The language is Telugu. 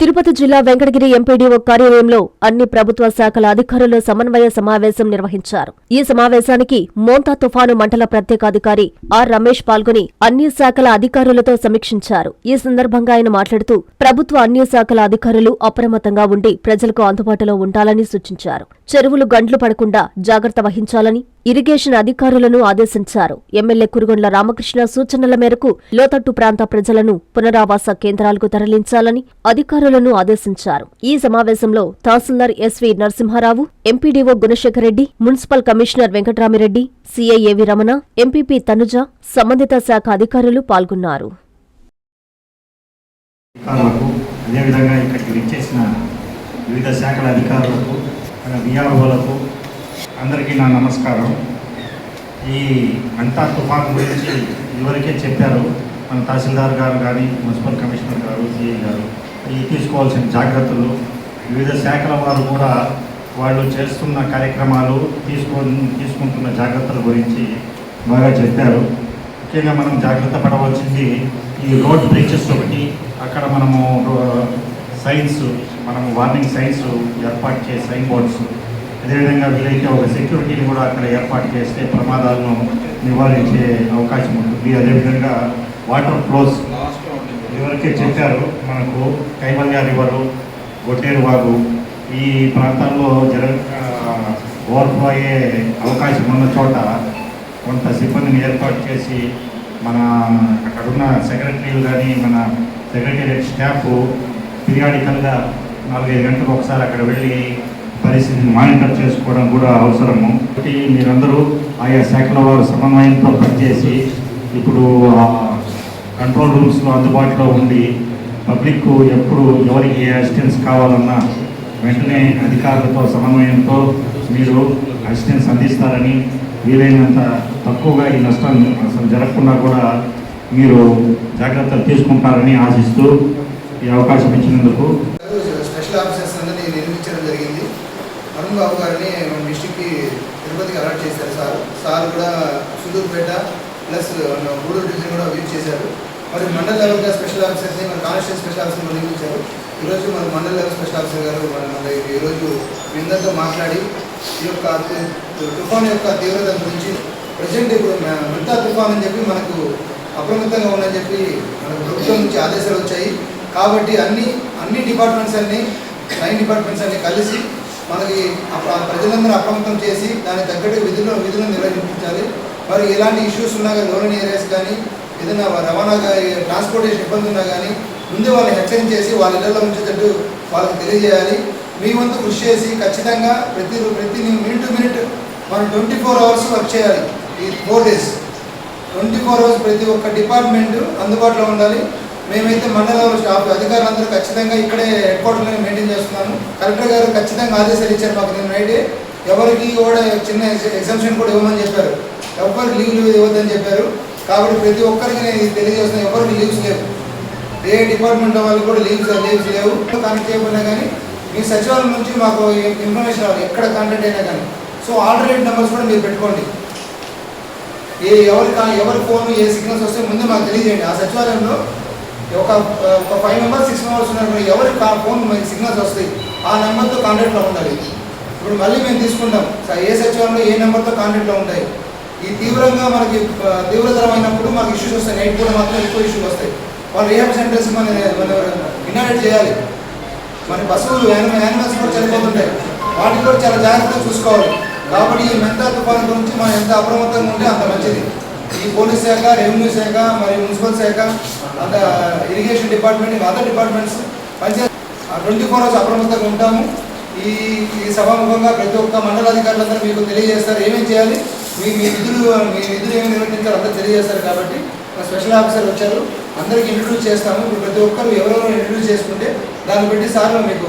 తిరుపతి జిల్లా వెంకటగిరి ఎంపీడీఓ కార్యాలయంలో అన్ని ప్రభుత్వ శాఖల అధికారుల సమన్వయ సమావేశం నిర్వహించారు. ఈ సమావేశానికి మోంతా తుఫాను మండల ప్రత్యేకాధికారి ఆర్ రమేష్ పాల్గొని అన్ని శాఖల అధికారులతో సమీక్షించారు. ఈ సందర్భంగా ఆయన మాట్లాడుతూ ప్రభుత్వ అన్ని శాఖల అధికారులు అప్రమత్తంగా ఉండి ప్రజలకు అందుబాటులో ఉండాలని సూచించారు. చెరువులు గండ్లు పడకుండా జాగ్రత్త వహించాలని ఇరిగేషన్ అధికారులను ఆదేశించారు. ఎమ్మెల్యే కురుగొండ్ల రామకృష్ణ సూచనల మేరకు లోతట్టు ప్రాంత ప్రజలను పునరావాస కేంద్రాలకు తరలించాలని అధికారులను ఆదేశించారు. ఈ సమావేశంలో తహసీల్దార్ SV Narasimharao MPDO Gunasekhar Reddy municipal commissioner Venkatramireddy CI AV Ramana MPP Tanuja సంబంధిత శాఖ అధికారులు పాల్గొన్నారు. అదేవిధంగా ఇక్కడికి విచ్చేసిన వివిధ శాఖల అధికారులకు విఆర్ఓలకు అందరికీ నా నమస్కారం. ఈ అంతా తుఫాన్ గురించి చెప్పారు మన తహసీల్దార్ గారు కానీ మున్సిపల్ కమిషనర్ గారు సిఐ గారు. ఈ తీసుకోవాల్సిన జాగ్రత్తలు. వివిధ శాఖల వారు కూడా వాళ్ళు చేస్తున్న కార్యక్రమాలు తీసుకో తీసుకుంటున్న జాగ్రత్తల గురించి బాగా చెప్పారు. ముఖ్యంగా మనం జాగ్రత్త పడవలసింది ఈ రోడ్ బ్రిడ్జెస్ ఒకటి అక్కడ మనము సైన్స్ మనము వార్నింగ్ సైన్స్ ఏర్పాటు చేసే సైన్ బోర్డ్స్ అదేవిధంగా వీలైతే ఒక సెక్యూరిటీని కూడా అక్కడ ఏర్పాటు చేస్తే ప్రమాదాలను నివారించే అవకాశం ఉంటుంది. అదేవిధంగా వాటర్ ఫ్లోస్ ఇదివరకే చెప్పారు మనకు కైవల్య రివరు గొడ్డేరు వాగు ఈ ప్రాంతాల్లో జర ఓవర్ఫ్లో అయ్యే అవకాశం ఉన్న చోట కొంత సిబ్బందిని ఏర్పాటు చేసి మన అక్కడున్న సెక్రటరీలు కానీ మన సెక్రటేరియట్ స్టాఫ్ పీరియాడికల్గా నాలుగైదు గంటలకు ఒకసారి అక్కడ వెళ్ళి పరిస్థితిని మానిటర్ చేసుకోవడం కూడా అవసరము. ఒకటి మీరందరూ ఆయా శాఖల వారు సమన్వయంతో పనిచేసి ఇప్పుడు కంట్రోల్ రూమ్స్లో అందుబాటులో ఉండి పబ్లిక్ ఎప్పుడు ఎవరికి ఏ అసిస్టెన్స్ కావాలన్నా వెంటనే అధికారులతో సమన్వయంతో మీరు అసిస్టెన్స్ అందిస్తారని వీలైనంత తక్కువగా ఈ నష్టం అసలు జరగకుండా కూడా మీరు జాగ్రత్తలు తీసుకుంటారని ఆశిస్తూ ఈ అవకాశం ఇచ్చినందుకు స్పెషల్ ఆఫీసర్స్ అందరినీ నిర్మించడం జరిగింది. అరుణ్ బాబు గారిని మన డిస్టిక్కి తిరుపతికి అలాట్ చేశారు సార్. సార్ కూడా సుదూర్పేట ప్లస్ గూడూరు డివిజన్ కూడా విజిట్ చేశారు. మరి మండల్ లెవెల్గా స్పెషల్ ఆఫీసర్స్ని మన కానిస్టేబుల్ స్పెషల్ ఆఫీసర్ నియమించారు. ఈరోజు మన మండల లెవెల్ స్పెషల్ ఆఫీసర్ గారు మన ఈరోజు మీ మాట్లాడి ఈ యొక్క తుఫాన్ యొక్క తీవ్రత గురించి ప్రజెంట్ ఇప్పుడు మిగతా తుఫాన్ అని చెప్పి మనకు అప్రమత్తంగా ఉందని చెప్పి మనకు ప్రభుత్వం నుంచి ఆదేశాలు వచ్చాయి. కాబట్టి అన్ని అన్ని డిపార్ట్మెంట్స్ అన్ని లైన్ డిపార్ట్మెంట్స్ అన్ని కలిసి మనకి ప్రజలందరూ అప్రమత్తం చేసి దానికి తగ్గట్టు విధులు విధులను నిర్వహించాలి. మరి ఎలాంటి ఇష్యూస్ ఉన్నా కానీ లోన్ ఏరియాస్ కానీ ఏదైనా రవాణా ట్రాన్స్పోర్టేషన్ ఇబ్బంది ఉన్నా కానీ ముందే వాళ్ళని హెచ్చరించేసి వాళ్ళ ఇళ్ళలో ఉంచేటట్టు వాళ్ళకి తెలియజేయాలి. మీ వంతు కృషి చేసి ఖచ్చితంగా ప్రతి ప్రతి మినిట్ టు మినిట్ మనం ట్వంటీ ఫోర్ అవర్స్ వర్క్ చేయాలి ఈ four days twenty four hours ప్రతి ఒక్క డిపార్ట్మెంట్ అందుబాటులో ఉండాలి. మేమైతే మండల స్టాఫ్ అధికారులందరూ ఖచ్చితంగా ఇక్కడే హెడ్ క్వార్టర్లో మెయింటైన్ చేస్తున్నాను కలెక్టర్ గారు ఖచ్చితంగా ఆదేశాలు ఇచ్చారు మాకు నేను నైటే. ఎవరికి కూడా చిన్న ఎగ్జామ్షన్ కూడా ఇవ్వమని చెప్పారు. ఎవరికి లీవ్ ఇవ్వద్దని చెప్పారు. కాబట్టి ప్రతి ఒక్కరికి నేను తెలియజేస్తున్నా ఎవరికి లీవ్స్ లేవు. ఏ డిపార్ట్మెంట్ వాళ్ళు కూడా లీవ్స్ లీవ్స్ లేవు. కనెక్ట్ చేయకపోయినా కానీ మీ సచివాలయం నుంచి మాకు ఇన్ఫర్మేషన్ రావాలి ఎక్కడ కాంటాక్ట్ అయినా కానీ. సో ఆల్టర్నేట్ నెంబర్స్ కూడా మీరు పెట్టుకోండి. ఏ ఎవరి ఎవరి ఫోన్ ఏ సిగ్నల్స్ వస్తే ముందు మాకు తెలియజేయండి. ఆ సచివాలయంలో ఒక ఒక ఫైవ్ మెంబర్స్ సిక్స్ మెంబర్స్ ఉన్నారు ఎవరి ఫోన్ సిగ్నల్స్ వస్తాయి ఆ నెంబర్తో కాంటాక్ట్లో ఉండాలి. ఇప్పుడు మళ్ళీ మేము తీసుకుంటాం. ఏ సచివాలయంలో ఏ నెంబర్తో కాంటాక్ట్లో ఉంటాయి? ఈ తీవ్రంగా మనకి తీవ్రతరమైనప్పుడు మనకి ఇష్యూస్ వస్తాయి నైట్ కూడా మాత్రం ఎక్కువ ఇష్యూస్ వస్తాయి. వాళ్ళు రిహాబ్ సెంటర్స్ మన మన చేయాలి. మన బస్సులు యానిమల్స్ కూడా చనిపోతుంటాయి. వాటిని కూడా చాలా జాగ్రత్తగా చూసుకోవాలి. కాబట్టి ఈ మెంతా తుఫాను గురించి మనం ఎంత అప్రమత్తంగా ఉంటే అంత మంచిది. ఈ పోలీస్ శాఖ రెవెన్యూ శాఖ మరియు మున్సిపల్ శాఖ అంత ఇరిగేషన్ డిపార్ట్మెంట్ అదర్ డిపార్ట్మెంట్స్ పనిచే ట్వంటీ ఫోర్ అవర్స్ అప్రమత్తంగా ఉంటాము. ఈ ఈ సభాముఖంగా ప్రతి ఒక్క మండలాధికారులందరూ మీకు తెలియజేస్తారు. ఏమేమి చేయాలి? మీ మీ విధులు మీ విధులు ఏమి నిర్వర్తించాలో అందరూ తెలియజేస్తారు కాబట్టి మా స్పెషల్ ఆఫీసర్ వచ్చారు. అందరికీ ఇంట్రడ్యూస్ చేస్తాము. ఇప్పుడు ప్రతి ఒక్కరు ఎవరెవరు ఇంట్రడ్యూస్ చేసుకుంటే దాన్ని బట్టి సార్ మీకు